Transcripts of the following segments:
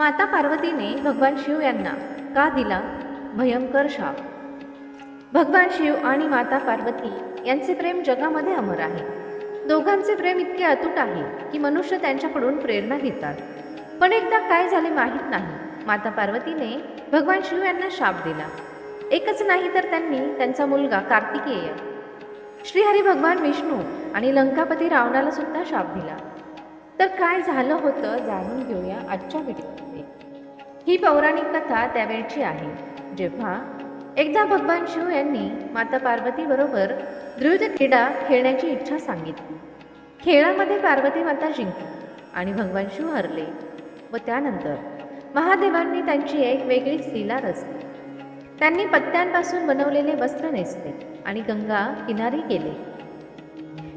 माता पार्वतीने भगवान शिव यांना का दिला? भयंकर शाप. भगवान शिव आणि माता पार्वती यांचे प्रेम जगामध्ये अमर आहे. दोघांचे प्रेम इतके अतूट आहे की मनुष्य त्यांच्याकडून प्रेरणा घेतात. पण एकदा काय झाले माहीत नाही. माता पार्वतीने भगवान शिव यांना शाप दिला. एकच नाही तर त्यांनी त्यांचा मुलगा कार्तिकेय श्रीहरी भगवान विष्णू आणि लंकापती रावणाला सुद्धा शाप दिला. तर काय झालं होतं जाणून घेऊया आजच्या व्हिडिओमध्ये. ही पौराणिक कथा त्यावेळची आहे. जेव्हा एकदा भगवान शिव यांनी माता पार्वतीबरोबर द्रुत क्रीडा खेळण्याची इच्छा सांगितली. खेळामध्ये पार्वती माता जिंकली आणि भगवान शिव हरले व त्यानंतर महादेवांनी त्यांची एक वेगळीच लीला रचली. त्यांनी पत्त्यांपासून बनवलेले वस्त्र नेसले आणि गंगा किनारी गेले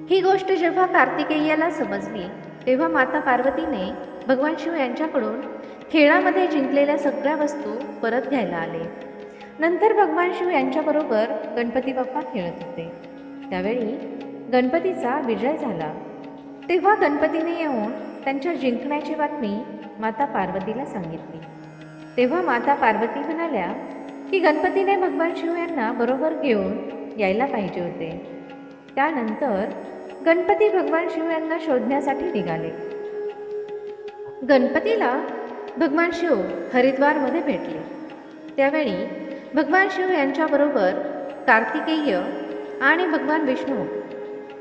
ही गोष्ट जेव्हा कार्तिकेयाला समजली तेव्हा माता पार्वतीने भगवान शिव यांच्याकडून खेळामध्ये जिंकलेल्या सगळ्या वस्तू परत घ्यायला आले. नंतर भगवान शिव यांच्याबरोबर गणपती बाप्पा खेळत होते. त्यावेळी गणपतीचा विजय झाला. तेव्हा गणपतीने येऊन त्यांच्या जिंकण्याची बातमी माता पार्वतीला सांगितली. तेव्हा माता पार्वती म्हणाल्या की गणपतीने भगवान शिव यांना बरोबर घेऊन यायला पाहिजे होते. त्यानंतर गणपती भगवान शिव यांना शोधण्यासाठी निघाले. गणपतीला भगवान शिव हरिद्वारमध्ये भेटले. त्यावेळी भगवान शिव यांच्याबरोबर कार्तिकेय आणि भगवान विष्णू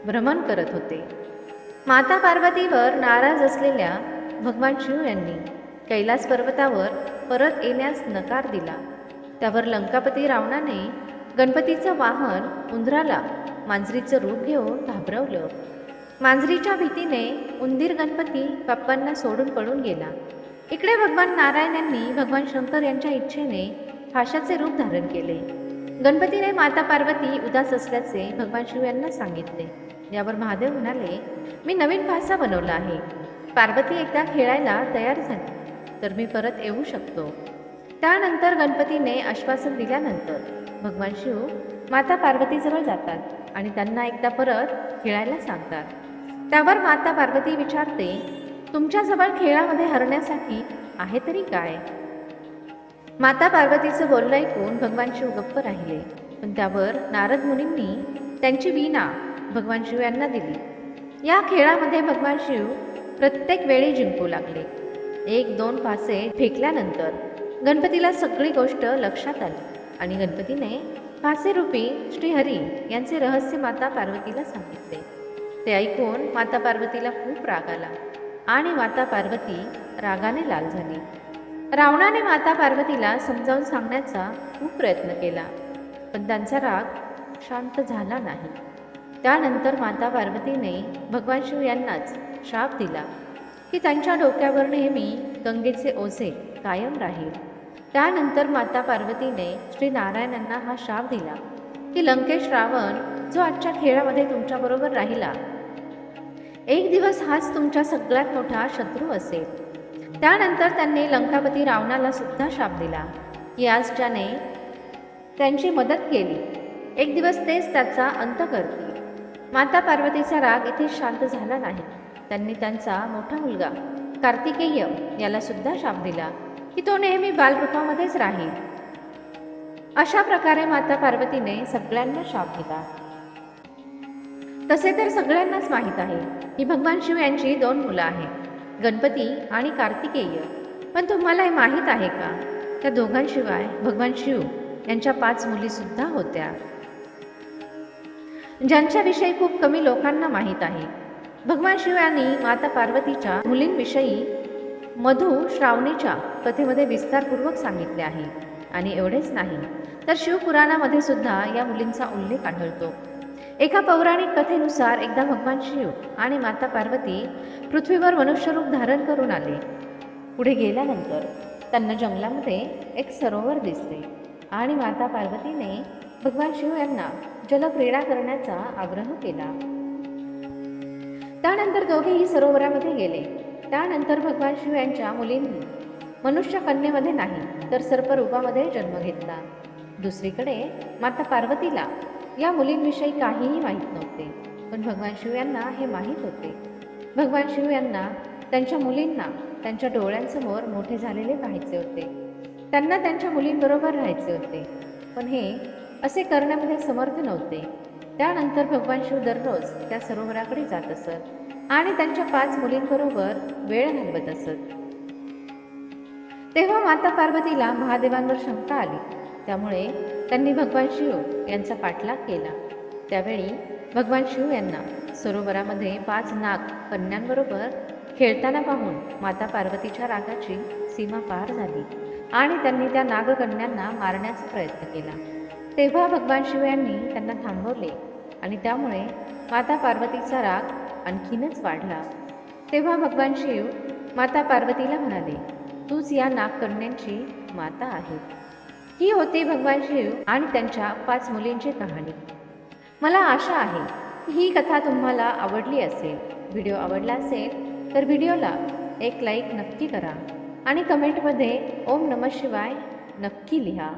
भ्रमण करत होते. माता पार्वतीवर नाराज असलेल्या भगवान शिव यांनी कैलास पर्वतावर परत येण्यास नकार दिला. त्यावर लंकापती रावणाने गणपतीचं वाहन उंदराला मांजरीचं रूप घेऊन घाबरवलं. मांजरीच्या भीतीने उंदीर गणपती बाप्पांना सोडून पळून गेला. इकडे भगवान नारायण यांनी भगवान शंकर यांच्या इच्छेने फाशाचे रूप धारण केले. गणपतीने माता पार्वती उदास असल्याचे भगवान शिव यांना सांगितले. यावर महादेव म्हणाले मी नवीन फासा बनवला आहे. पार्वती एकदा खेळायला तयार झाली तर मी परत येऊ शकतो. त्यानंतर गणपतीने आश्वासन दिल्यानंतर भगवान शिव माता पार्वतीजवळ जातात आणि त्यांना एकदा परत खेळायला सांगतात. त्यावर माता पार्वती विचारते तुमच्याजवळ खेळामध्ये हरण्यासाठी आहे तरी काय? माता पार्वतीचं बोलणं ऐकून भगवान शिव गप्प राहिले. पण त्यावर नारद मुनींनी त्यांची वीणा भगवान शिव यांना दिली. या खेळामध्ये भगवान शिव प्रत्येक वेळी जिंकू लागले. एक दोन पासे फेकल्यानंतर गणपतीला सगळी गोष्ट लक्षात आली आणि गणपतीने भासेरूपी श्रीहरी यांचे रहस्य माता पार्वतीला सांगितले. ते ऐकून माता पार्वतीला खूप राग आला आणि माता पार्वती रागाने लाल झाली. रावणाने माता पार्वतीला समजावून सांगण्याचा खूप प्रयत्न केला पण त्यांचा राग शांत झाला नाही. त्यानंतर माता पार्वतीने भगवान शिव यांनाच शाप दिला की त्यांच्या डोक्यावर नेहमी गंगेचे ओझे कायम राहील. त्यानंतर माता पार्वतीने श्री नारायणांना हा शाप दिला की लंकेश रावण जो आजच्या खेळामध्ये तुमच्याबरोबर राहिला एक दिवस हाच तुमचा सगळ्यात मोठा शत्रू असेल. त्यानंतर त्यांनी लंकापती रावणाला सुद्धा शाप दिला. की आज ज्याने त्यांची मदत केली एक दिवस तेच त्याचा अंत करतील. माता पार्वतीचा राग इथे शांत झाला नाही. त्यांनी त्यांचा मोठा मुलगा कार्तिकेय याला सुद्धा शाप दिला. की तो नेहमी बालरूपामध्येच राहील अशा प्रकारे माता पार्वतीने सगळ्यांना शाप दिला. तसे तर सगळ्यांनाच माहीत आहे की भगवान शिव यांची दोन मुलं आहेत गणपती आणि कार्तिकेय. पण तुम्हाला हे माहीत आहे का? त्या दोघांशिवाय भगवान शिव यांच्या पाच मुलीसुद्धा होत्या. ज्यांच्याविषयी खूप कमी लोकांना माहीत आहे भगवान शिव यांनी माता पार्वतीच्या मुलींविषयी मधू श्रावणीच्या कथेमध्ये विस्तारपूर्वक सांगितले आहे. आणि एवढेच नाही तर शिवपुराणामध्ये सुद्धा या मुलींचा उल्लेख आढळतो. एका पौराणिक कथेनुसार एकदा भगवान शिव आणि माता पार्वती पृथ्वीवर मनुष्यरूप धारण करून आले. पुढे गेल्यानंतर त्यांना जंगलामध्ये एक सरोवर दिसले आणि माता पार्वतीने भगवान शिव यांना जलक्रीडा करण्याचा आग्रह केला. त्यानंतर दोघेही सरोवरामध्ये गेले. त्यानंतर भगवान शिव यांच्या मुलींनी मनुष्य कन्येमध्ये नाही तर सर्परूपामध्ये जन्म घेतला. दुसरीकडे माता पार्वतीला या मुलींविषयी काहीही माहीत नव्हते पण भगवान शिव यांना हे माहीत होते. भगवान शिव यांना त्यांच्या मुलींना त्यांच्या डोळ्यांसमोर मोठे झालेले पाहायचे होते. त्यांना त्यांच्या मुलींबरोबर राहायचे होते पण हे असे करण्यामध्ये समर्थ नव्हते. त्यानंतर भगवान शिव दररोज त्या सरोवराकडे जात असत आणि त्यांच्या पाच मुलींबरोबर वेळ घालवत असत. तेव्हा माता पार्वतीला महादेवांवर शंका आली. त्यामुळे त्यांनी भगवान शिव यांचा पाठलाग केला. त्यावेळी भगवान शिव यांना सरोवरामध्ये पाच नाग कन्यांबरोबर खेळताना पाहून माता पार्वतीच्या रागाची सीमा पार झाली आणि त्यांनी त्या नागकन्यांना मारण्याचा प्रयत्न केला. तेव्हा भगवान शिव यांनी त्यांना थांबवले आणि त्यामुळे माता पार्वतीचा राग आणखीनच वाढला. तेव्हा भगवान शिव माता पार्वतीला म्हणाले तूच या नागकन्यांची माता आहे. ही होती भगवान शिव आणि त्यांच्या पाच मुलींची कहाणी. मला आशा आहे की ही कथा तुम्हाला आवडली असेल. व्हिडिओ आवडला असेल तर व्हिडिओला एक लाईक नक्की करा आणि कमेंटमध्ये ओम नमः शिवाय नक्की लिहा.